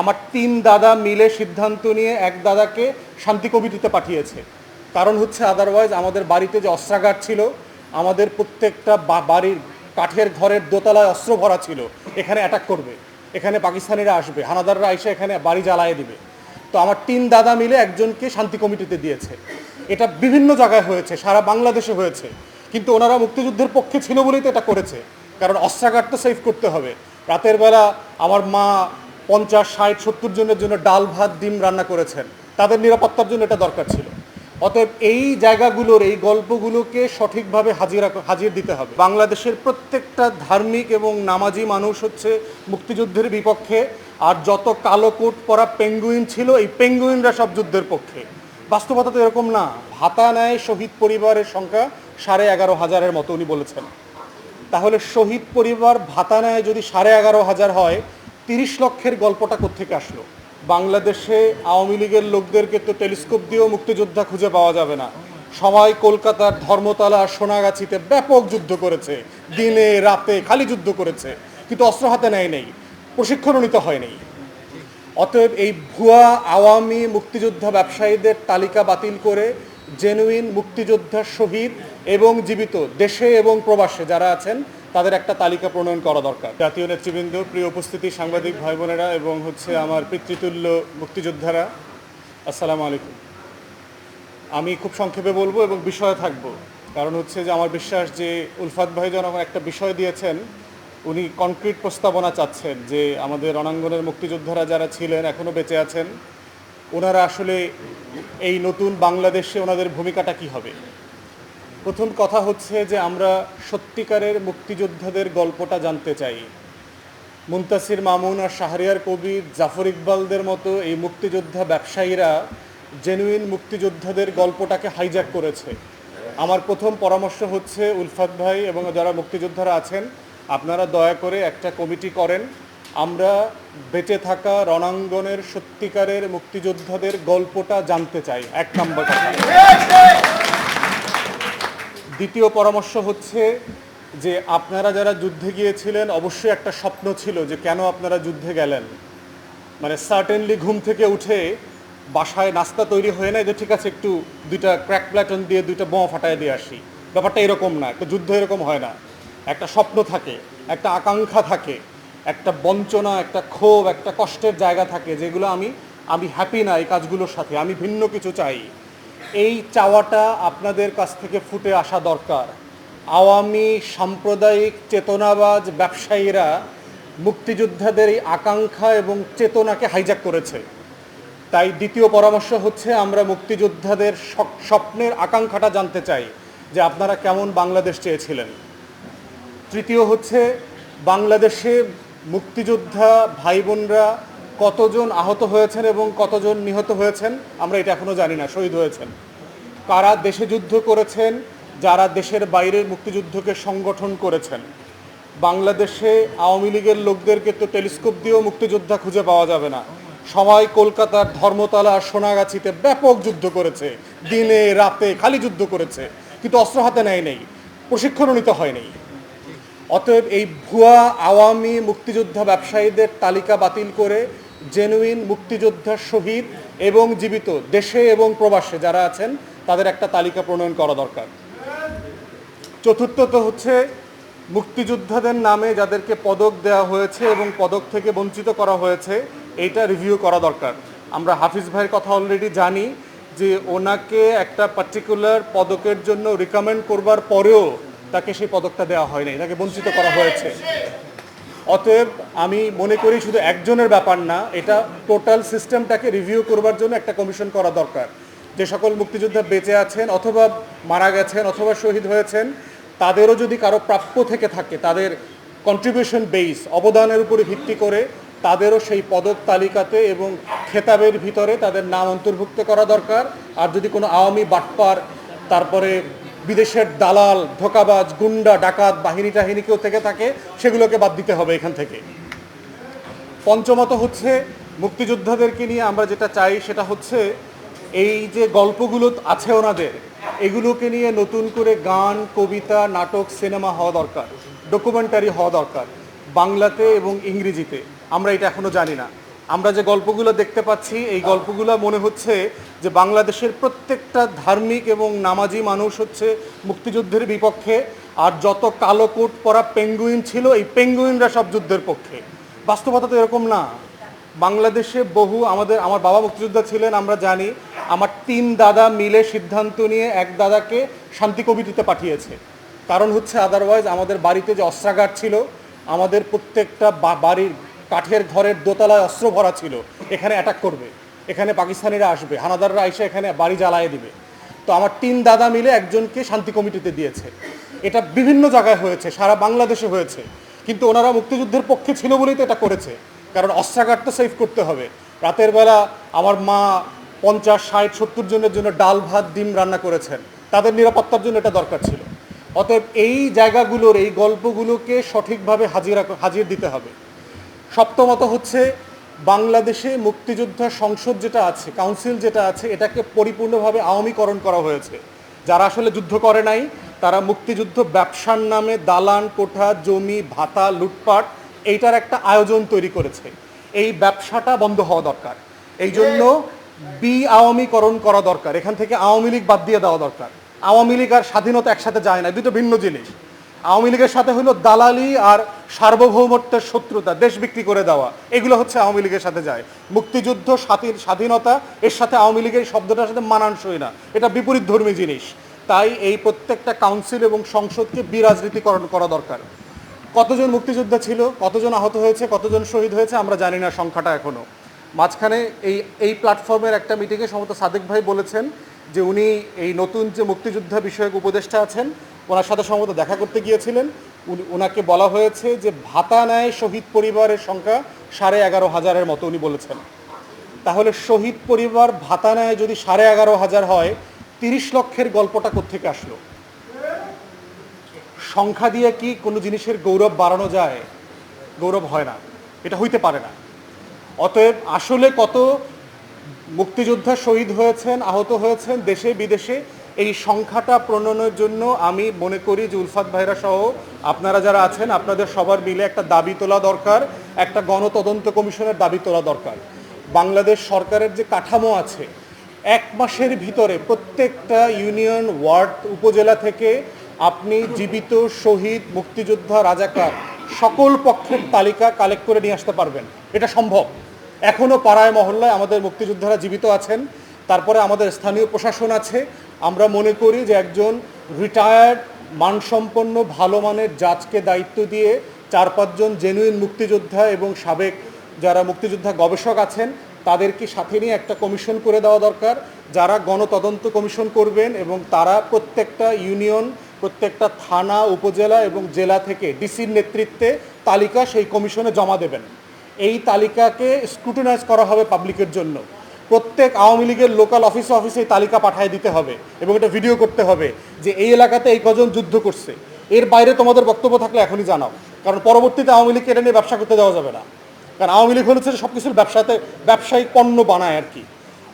আমার তিন দাদা মিলে সিদ্ধান্ত নিয়ে এক দাদাকে শান্তি কমিটিতে পাঠিয়েছে। কারণ হচ্ছে আদারওয়াইজ আমাদের বাড়িতে যে অস্ত্রাগার ছিল, আমাদের প্রত্যেকটা বাড়ির কাঠের ঘরের দোতলায় অস্ত্র ভরা ছিল, এখানে অ্যাটাক করবে। এখানে পাকিস্তানিরা আসবে, হানাদাররা এসে এখানে বাড়ি জ্বালায় দিবে। তো আমার তিন দাদা মিলে একজনকে শান্তি কমিটিতে দিয়েছে। এটা বিভিন্ন জায়গায় হয়েছে, সারা বাংলাদেশে হয়েছে। কিন্তু ওনারা মুক্তিযুদ্ধের পক্ষে ছিল বলেই তো এটা করেছে। কারণ অস্ত্রাগার তো সেভ করতে হবে। রাতের বেলা আমার মা পঞ্চাশ, ষাট, সত্তর জনের জন্য ডাল, ভাত, ডিম রান্না করেছেন। তাদের নিরাপত্তার জন্য এটা দরকার ছিল। অতএব এই জায়গাগুলোর, এই গল্পগুলোকে সঠিকভাবে হাজিরা, হাজির দিতে হবে। বাংলাদেশের প্রত্যেকটা ধার্মিক এবং নামাজি মানুষ হচ্ছে মুক্তিযুদ্ধের বিপক্ষে, আর যত কালো কোট পরা পেঙ্গুইন ছিল, এই পেঙ্গুইনরা সব যুদ্ধের পক্ষে। বাস্তবতা তো এরকম না। ভাতা নেয় শহীদ পরিবারের সংখ্যা সাড়ে এগারো হাজারের মতো, উনি বলেছেন। তাহলে শহীদ পরিবার ভাতা নেয় যদি সাড়ে এগারো হাজার হয় তিরিশ লক্ষের গল্পটা কোত্থেকে আসলো? বাংলাদেশে আওয়ামী লীগের লোকদেরকে তো টেলিস্কোপ দিয়েও মুক্তিযোদ্ধা খুঁজে পাওয়া যাবে না। সবাই কলকাতার ধর্মতলা সোনাগাছিতে ব্যাপক যুদ্ধ করেছে। দিনে, রাতে খালি যুদ্ধ করেছে। কিন্তু অস্ত্র হাতে নেয় নেই। প্রশিক্ষণও নিতে হয়নি অতএব এই ভুয়া আওয়ামী মুক্তিযোদ্ধা ব্যবসায়ীদের তালিকা বাতিল করে জেনুইন মুক্তিযোদ্ধা শহীদ এবং জীবিত দেশে এবং প্রবাসে যারা আছেন তাদের একটা তালিকা প্রণয়ন করা দরকার। জাতীয় নেতৃবৃন্দ, প্রিয় উপস্থিতি, সাংবাদিক ভাই বোনেরা এবং হচ্ছে আমার পিতৃতুল্য মুক্তিযোদ্ধারা, আসসালামু আলাইকুম। আমি খুব সংক্ষেপে বলব এবং বিষয়ে থাকব। কারণ হচ্ছে যে আমার বিশ্বাস যে উলফাত ভাই যখন একটা বিষয় দিয়েছেন, উনি কনক্রিট প্রস্তাবনা চাচ্ছেন যে আমাদের রণাঙ্গনের মুক্তিযোদ্ধারা যারা ছিলেন এখনও বেঁচে আছেন, ওনারা আসলে এই নতুন বাংলাদেশে ওনাদের ভূমিকাটা কি হবে? প্রথম কথা হচ্ছে যে আমরা সত্যিকারের মুক্তিযোদ্ধাদের গল্পটা জানতে চাই। মুন্তাসির মামুন আর শাহরিয়ার কবির জাফর ইকবালদের মতো এই মুক্তিযোদ্ধা ব্যবসায়ীরা জেনুইন মুক্তিযোদ্ধাদের গল্পটাকে হাইজ্যাক করেছে। আমার প্রথম পরামর্শ হচ্ছে উলফাত ভাই এবং যারা মুক্তিযোদ্ধারা আছেন, আপনারা দয়া করে একটা কমিটি করেন। আমরা বেঁচে থাকা রণাঙ্গনের সত্যিকারের মুক্তিযোদ্ধাদের গল্পটা জানতে চাই। এক নম্বর কথা। দ্বিতীয় পরামর্শ হচ্ছে যে আপনারা যারা যুদ্ধে গিয়েছিলেন, অবশ্যই একটা স্বপ্ন ছিল যে কেন আপনারা যুদ্ধে গেলেন। মানে সার্টেনলি ঘুম থেকে উঠে বাসায় নাস্তা তৈরি হয়ে নাই যে ঠিক আছে, একটু দুইটা ক্র্যাক প্ল্যাটন দিয়ে দুইটা বোমা ফাটায় দিয়ে আসি। ব্যাপারটা এরকম না, একটা যুদ্ধ এরকম হয় না। একটা স্বপ্ন থাকে, একটা আকাঙ্ক্ষা থাকে, একটা বঞ্চনা, একটা ক্ষোভ, একটা কষ্টের জায়গা থাকে যেগুলো আমি আমি হ্যাপি না এই কাজগুলোর সাথে, আমি ভিন্ন কিছু চাই। এই চাওয়াটা আপনাদের কাছ থেকে ফুটে আসা দরকার। আওয়ামী সাম্প্রদায়িক চেতনাবাজ ব্যবসায়ীরা মুক্তিযোদ্ধাদের এই আকাঙ্ক্ষা এবং চেতনাকে হাইজ্যাক করেছে। তাই দ্বিতীয় পরামর্শ হচ্ছে, আমরা মুক্তিযোদ্ধাদের স্বপ্নের আকাঙ্ক্ষাটা জানতে চাই যে আপনারা কেমন বাংলাদেশ চেয়েছিলেন। তৃতীয় হচ্ছে, বাংলাদেশে মুক্তিযোদ্ধা ভাই বোনরা কতজন আহত হয়েছেন এবং কতজন নিহত হয়েছেন, আমরা এটা এখনও জানি না, শহীদ হয়েছেন। কারা দেশে যুদ্ধ করেছেন, যারা দেশের বাইরের মুক্তিযুদ্ধকে সংগঠন করেছেন। বাংলাদেশে আওয়ামী লীগের লোকদেরকে তো টেলিস্কোপ দিয়েও মুক্তিযোদ্ধা খুঁজে পাওয়া যাবে না। সবাই কলকাতার ধর্মতলা সোনাগাছিতে ব্যাপক যুদ্ধ করেছে, দিনে, রাতে খালি যুদ্ধ করেছে, কিন্তু অস্ত্র হাতে নেয় নেই, প্রশিক্ষণও নিতে হয়নি অতএব এই ভুয়া আওয়ামী মুক্তিযোদ্ধা ব্যবসায়ীদের তালিকা বাতিল করে জেনুইন মুক্তিযোদ্ধা শহীদ এবং জীবিত দেশে এবং প্রবাসে যারা আছেন, তাদের একটা তালিকা প্রণয়ন করা দরকার। চতুর্থত হচ্ছে মুক্তিযোদ্ধাদের নামে যাদেরকে পদক দেওয়া হয়েছে এবং পদক থেকে বঞ্চিত করা হয়েছে এইটা রিভিউ করা দরকার। আমরা হাফিজ ভাইয়ের কথা অলরেডি জানি যে ওনাকে একটা পার্টিকুলার পদকের জন্য রিকমেন্ড করবার পরেও তাকে সেই পদকটা দেওয়া হয়নি তাকে বঞ্চিত করা হয়েছে। অতএব আমি মনে করি শুধু একজনের ব্যাপার না, এটা টোটাল সিস্টেমটাকে রিভিউ করবার জন্য একটা কমিশন করা দরকার। যে সকল মুক্তিযোদ্ধা বেঁচে আছেন অথবা মারা গেছেন অথবা শহীদ হয়েছেন, তাদেরও যদি কারও প্রাপ্য থেকে থাকে, তাদের কন্ট্রিবিউশন বেস অবদানের উপরে ভিত্তি করে তাদেরও সেই পদক তালিকাতে এবং খেতাবের ভিতরে তাদের নাম অন্তর্ভুক্ত করা দরকার। আর যদি কোনো আওয়ামী বাটপার তারপরে বিদেশের দালাল, ধোকাবাজ, গুন্ডা, ডাকাত বাহিনী টাহিনী কেউ থেকে থাকে, সেগুলোকে বাদ দিতে হবে এখান থেকে। পঞ্চমত হচ্ছে মুক্তিযোদ্ধাদেরকে নিয়ে আমরা যেটা চাই সেটা হচ্ছে এই যে গল্পগুলো আছে ওনাদের, এগুলোকে নিয়ে নতুন করে গান, কবিতা, নাটক, সিনেমা হওয়া দরকার, ডকুমেন্টারি হওয়া দরকার, বাংলাতে এবং ইংরেজিতে। আমরা এটা এখনও জানি না। আমরা যে গল্পগুলো দেখতে পাচ্ছি, এই গল্পগুলো মনে হচ্ছে যে বাংলাদেশের প্রত্যেকটা ধার্মিক এবং নামাজি মানুষ হচ্ছে মুক্তিযুদ্ধের বিপক্ষে, আর যত কালো কোট পরা পেঙ্গুইন ছিল, এই পেঙ্গুইনরা সব যুদ্ধের পক্ষে। বাস্তবতা তো এরকম না। বাংলাদেশে বহু আমাদের, আমার বাবা মুক্তিযোদ্ধা ছিলেন, আমরা জানি, আমার তিন দাদা মিলে সিদ্ধান্ত নিয়ে এক দাদাকে শান্তি কমিটিতে পাঠিয়েছে। কারণ হচ্ছে আদারওয়াইজ আমাদের বাড়িতে যে অস্ত্রাগার ছিল, আমাদের প্রত্যেকটা বাড়ির কাঠের ঘরের দোতলায় অস্ত্র ভরা ছিল। এখানে অ্যাটাক করবে। এখানে পাকিস্তানিরা আসবে। হানাদাররা এসে এখানে বাড়ি জ্বালায় দিবে। তো আমার তিন দাদা মিলে একজনকে শান্তি কমিটিতে দিয়েছে। এটা বিভিন্ন জায়গায় হয়েছে, সারা বাংলাদেশে হয়েছে। কিন্তু ওনারা মুক্তিযুদ্ধের পক্ষে ছিল বলেই তো এটা করেছে। কারণ অস্ত্রাগার তো সেভ করতে হবে। রাতের বেলা আমার মা পঞ্চাশ, ষাট, সত্তর জনের জন্য ডাল, ভাত, ডিম রান্না করেছেন। তাদের নিরাপত্তার জন্য এটা দরকার ছিল। অতএব এই জায়গাগুলোর, এই গল্পগুলোকে সঠিকভাবে হাজিরা, হাজির দিতে হবে। সপ্তমত হচ্ছে বাংলাদেশে মুক্তিযোদ্ধা সংসদ যেটা আছে কাউন্সিল যেটা আছে, এটাকে পরিপূর্ণভাবে আওয়ামীকরণ করা হয়েছে। যারা আসলে যুদ্ধ করে নাই, তারা মুক্তিযুদ্ধ ব্যবসার নামে দালান, কোঠা, জমি, ভাতা, লুটপাট এইটার একটা আয়োজন তৈরি করেছে। এই ব্যবসাটা বন্ধ হওয়া দরকার। এই জন্য বি আওয়ামীকরণ করা দরকার। এখান থেকে আওয়ামী লীগ বাদ দিয়ে দেওয়া দরকার। আওয়ামী লীগ আর স্বাধীনতা একসাথে যায় না দুটো ভিন্ন জিনিস। আওয়ামী লীগের সাথে হলো দালালি আর সার্বভৌমত্বের শত্রুতা, দেশ বিক্রি করে দেওয়া। এগুলো হচ্ছে আওয়ামী লীগের সাথে যায়। মুক্তিযুদ্ধ, স্বাধীন স্বাধীনতা, এর সাথে আওয়ামী লীগের শব্দটার সাথে মানানসই না। এটা বিপরীত ধর্মী জিনিস। তাই এই প্রত্যেকটা কাউন্সিল এবং সংসদকে বিরাজনীতিকরণ করা দরকার। কতজন মুক্তিযোদ্ধা ছিল, কতজন আহত হয়েছে, কতজন শহীদ হয়েছে, আমরা জানি না সংখ্যাটা এখনও মাঝখানে এই এই প্ল্যাটফর্মের একটা মিটিংয়ে সম্ভবত সাদেক ভাই বলেছেন যে উনি এই নতুন যে মুক্তিযোদ্ধা বিষয়ক উপদেষ্টা আছেন ওনার সাথে সম্ভবত দেখা করতে গিয়েছিলেন। উনি ওনাকে বলা হয়েছে যে ভাতা নেয় শহীদ পরিবারের সংখ্যা সাড়ে এগারো হাজারের মতো উনি বলেছেন। তাহলে শহীদ পরিবার ভাতা নেয় যদি সাড়ে এগারো হাজার হয়, তিরিশ লক্ষের গল্পটা কোত্থেকে আসলো? সংখ্যা দিয়ে কি কোনো জিনিসের গৌরব বাড়ানো যায়? গৌরব হয় না। এটা হইতে পারে না। অতএব আসলে কত মুক্তিযোদ্ধা শহীদ হয়েছেন, আহত হয়েছেন দেশে, বিদেশে এই সংখ্যাটা প্রণয়নের জন্য আমি মনে করি যে উলফাত ভাইরা সহ আপনারা যারা আছেন, আপনাদের সবার মিলে একটা দাবি তোলা দরকার, একটা গণতদন্ত কমিশনের দাবি তোলা দরকার। বাংলাদেশ সরকারের যে কাঠামো আছে, এক মাসের ভিতরে প্রত্যেকটা ইউনিয়ন, ওয়ার্ড, উপজেলা থেকে আপনি জীবিত, শহীদ, মুক্তিযোদ্ধা, রাজাকার সকল পক্ষের তালিকা কালেক্ট করে নিয়ে আসতে পারবেন। এটা সম্ভব। এখনও পাড়ায়, মহল্লায় আমাদের মুক্তিযোদ্ধারা জীবিত আছেন। তারপরে আমাদের স্থানীয় প্রশাসন আছে। আমরা মনে করি যে একজন রিটায়ার্ড মানসম্পন্ন, ভালো মানের জাজকে দায়িত্ব দিয়ে চার পাঁচজন জেনুইন মুক্তিযোদ্ধা এবং সাবেক যারা মুক্তিযোদ্ধা গবেষক আছেন, তাদেরকে সাথে নিয়ে একটা কমিশন করে দেওয়া দরকার। যারা গণতদন্ত কমিশন করবেন এবং তারা প্রত্যেকটা ইউনিয়ন প্রত্যেকটা থানা, উপজেলা এবং জেলা থেকে ডিসির নেতৃত্বে তালিকা সেই কমিশনে জমা দেবেন। এই তালিকাকে স্ক্রুটিনাইজ করা হবে পাবলিকের জন্য। প্রত্যেক আওয়ামী লীগের লোকাল অফিসে অফিসে এই তালিকা পাঠিয়ে দিতে হবে এবং এটা ভিডিও করতে হবে যে এই এলাকাতে এই কজন যুদ্ধ করছে। এর বাইরে তোমাদের বক্তব্য থাকলে এখনই জানাও। কারণ পরবর্তীতে আওয়ামী লীগকে এটা নিয়ে ব্যবসা করতে দেওয়া যাবে না। কারণ আওয়ামী লীগ হচ্ছে সব কিছুর ব্যবসাতে ব্যবসায়িক পণ্য বানায় আর কি।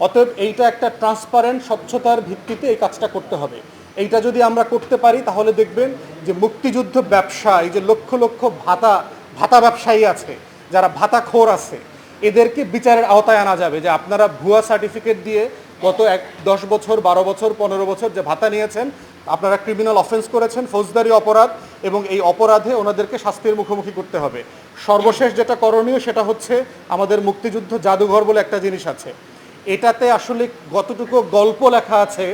অতএব এইটা একটা ট্রান্সপারেন্ট স্বচ্ছতার ভিত্তিতে এই কাজটা করতে হবে। এইটা যদি আমরা করতে পারি, তাহলে দেখবেন যে মুক্তিযুদ্ধ ব্যবসা এই যে লক্ষ লক্ষ ভাতা ভাতা ব্যবসায়ী আছে, যারা ভাতাখোর আছে এদেরকে বিচারের আওতায় আনা যাবে যে আপনারা ভুয়া সার্টিফিকেট দিয়ে গত এক, দশ বছর, বারো বছর, পনেরো বছর যে ভাতা নিয়েছেন, আপনারা ক্রিমিনাল অফেন্স করেছেন, ফৌজদারি অপরাধ এবং এই অপরাধে ওনাদেরকে শাস্তির মুখোমুখি করতে হবে। সর্বশেষ যেটা করণীয় সেটা হচ্ছে আমাদের মুক্তিযুদ্ধ জাদুঘর বলে একটা জিনিস আছে। এটাতে আসলে কতটুকু গল্প লেখা আছে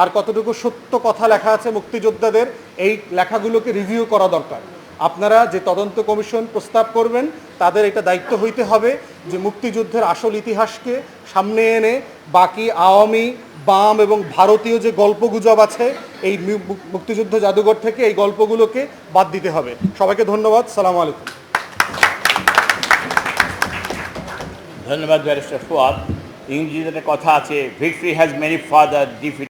আর কতটুকু সত্য কথা লেখা আছে মুক্তিযোদ্ধাদের, এই লেখাগুলোকে রিভিউ করা দরকার। আপনারা যে তদন্ত কমিশন প্রস্তাব করবেন তাদের এটা দায়িত্ব হইতে হবে যে মুক্তিযুদ্ধের আসল ইতিহাসকে সামনে এনে বাকি আওয়ামী, বাম এবং ভারতীয় যে গল্পগুজব আছে, এই মুক্তিযুদ্ধ জাদুঘর থেকে এই গল্পগুলোকে বাদ দিতে হবে। সবাইকে ধন্যবাদ। সালাম আলাইকুম। ধন্যবাদ, ব্যারিস্টার কথা আছে victory has many father defeat